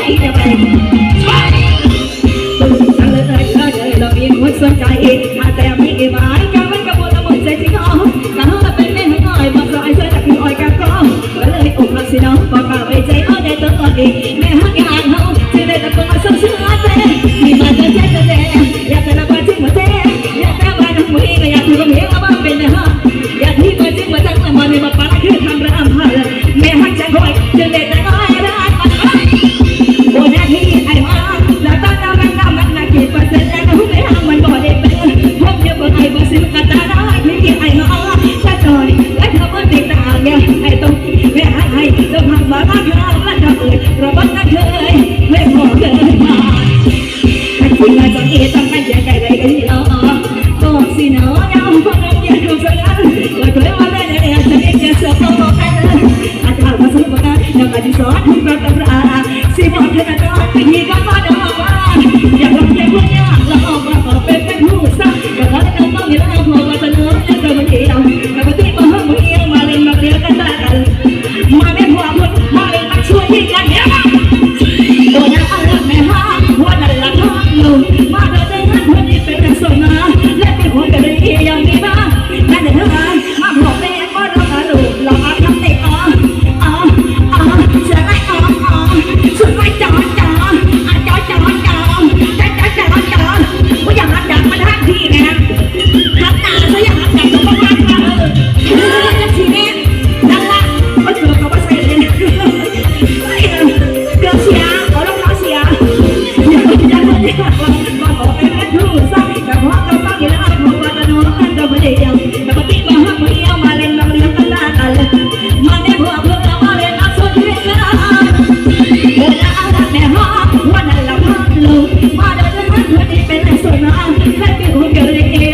ใจะเลยเลยเลยเรามีคนสนใจถ้าแต่ไม่หมา ต้องหักมาบ้างเราและเธอเอ่ยราบ้านักเคยไม่พอเกินมาถ้าคุณมาจะเอต้องให้ใจใจใจกันเราก็สิเนาะยาวฟังกันอย่าดูสักอันว่าเคยมาได้เนี่ยฉันเองจะเสือกโตกันอาจารย์มาสู้กันนักการสอนให้เราตำราสิบอกเธอจะรอดที่ก็มาดอกว่าอยาก करते सोना करते हो कर